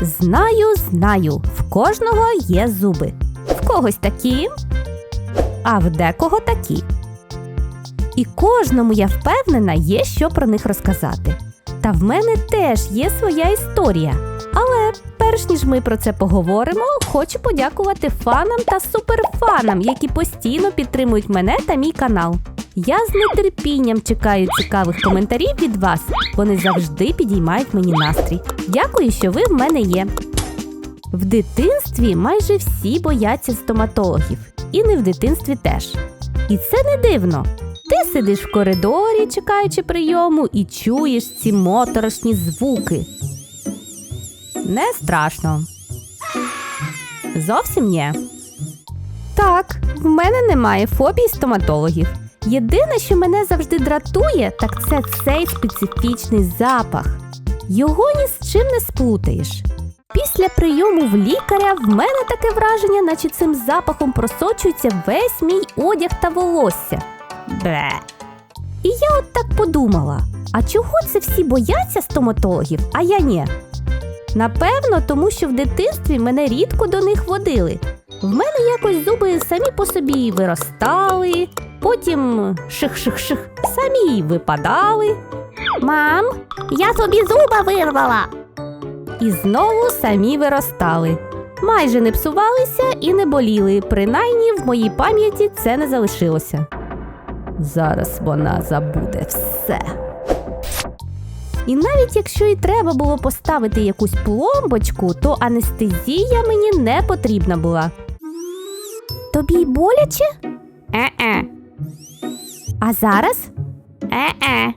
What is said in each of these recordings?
Знаю, знаю, в кожного є зуби. В когось такі, а в декого такі. І кожному, я впевнена, є що про них розказати. Та в мене теж є своя історія. Але перш ніж ми про це поговоримо, хочу подякувати фанам та суперфанам, які постійно підтримують мене та мій канал. Я з нетерпінням чекаю цікавих коментарів від вас. Вони завжди підіймають мені настрій. Дякую, що ви в мене є. В дитинстві майже всі бояться стоматологів, і не в дитинстві теж. І це не дивно. Ти сидиш в коридорі, чекаючи прийому, і чуєш ці моторошні звуки. Не страшно. Зовсім ні. Так, в мене немає фобії стоматологів. Єдине, що мене завжди дратує, так це цей специфічний запах. Його ні з чим не сплутаєш. Після прийому в лікаря в мене таке враження, наче цим запахом просочується весь мій одяг та волосся. Бе. І я от так подумала: а чого це всі бояться стоматологів, а я ні? Напевно, тому що в дитинстві мене рідко до них водили. В мене якось зуби самі по собі виростали, потім ших-ших-ших самі випадали. Мам, я тобі зуба вирвала. І знову самі виростали. Майже не псувалися і не боліли, принаймні в моїй пам'яті це не залишилося. Зараз вона забуде все. І навіть якщо і треба було поставити якусь пломбочку, то анестезія мені не потрібна була. Тобі боляче? Е-е. А зараз? Е-е.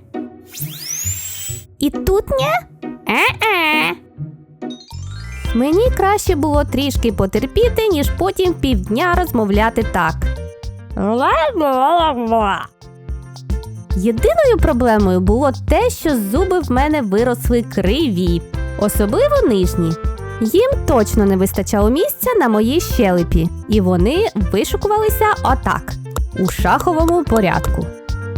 І тут ні? Е-е. Мені краще було трішки потерпіти, ніж потім півдня розмовляти так. Єдиною проблемою було те, що зуби в мене виросли криві, особливо нижні. Їм точно не вистачало місця на моїй щелепі, і вони вишукувалися отак, у шаховому порядку.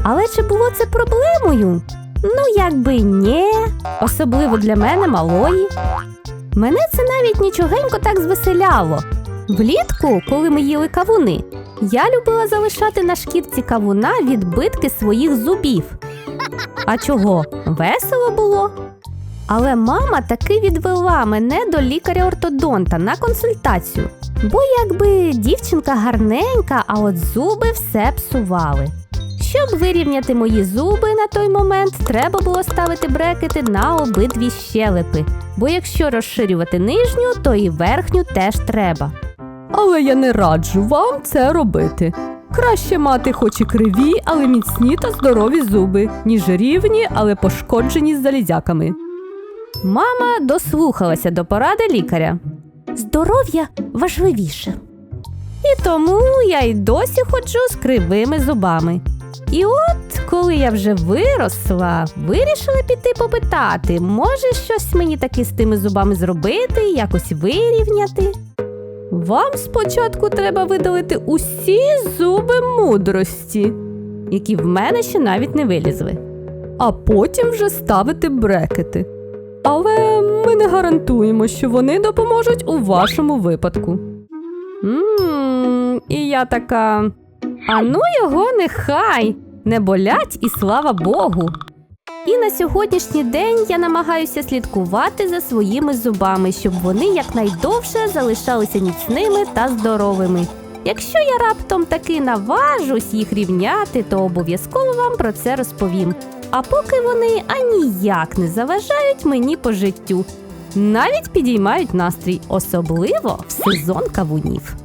Але чи було це проблемою? Ну, якби ні, особливо для мене малої. Мене це навіть нічогенько так звеселяло. Влітку, коли ми їли кавуни, я любила залишати на шкірці кавуна відбитки своїх зубів. А чого? Весело було. Але мама таки відвела мене до лікаря-ортодонта на консультацію. Бо якби дівчинка гарненька, а от зуби все псували. Щоб вирівняти мої зуби на той момент, треба було ставити брекети на обидві щелепи. Бо якщо розширювати нижню, то і верхню теж треба. Але я не раджу вам це робити. Краще мати хоч і криві, але міцні та здорові зуби, ніж рівні, але пошкоджені залізяками. Мама дослухалася до поради лікаря. Здоров'я важливіше. І тому я й досі ходжу з кривими зубами. І от, коли я вже виросла, вирішила піти попитати, може щось мені таки з тими зубами зробити, якось вирівняти. Вам спочатку треба видалити усі зуби мудрості, які в мене ще навіть не вилізли. а потім вже ставити брекети. Але ми не гарантуємо, що вони допоможуть у вашому випадку. Мм, і я така. А ну його нехай не болять і слава Богу. І на сьогоднішній день я намагаюся слідкувати за своїми зубами, щоб вони якнайдовше залишалися міцними та здоровими. Якщо я раптом таки наважусь їх рівняти, то обов'язково вам про це розповім. А поки вони аніяк не заважають мені по життю, навіть підіймають настрій, особливо в сезон кавунів.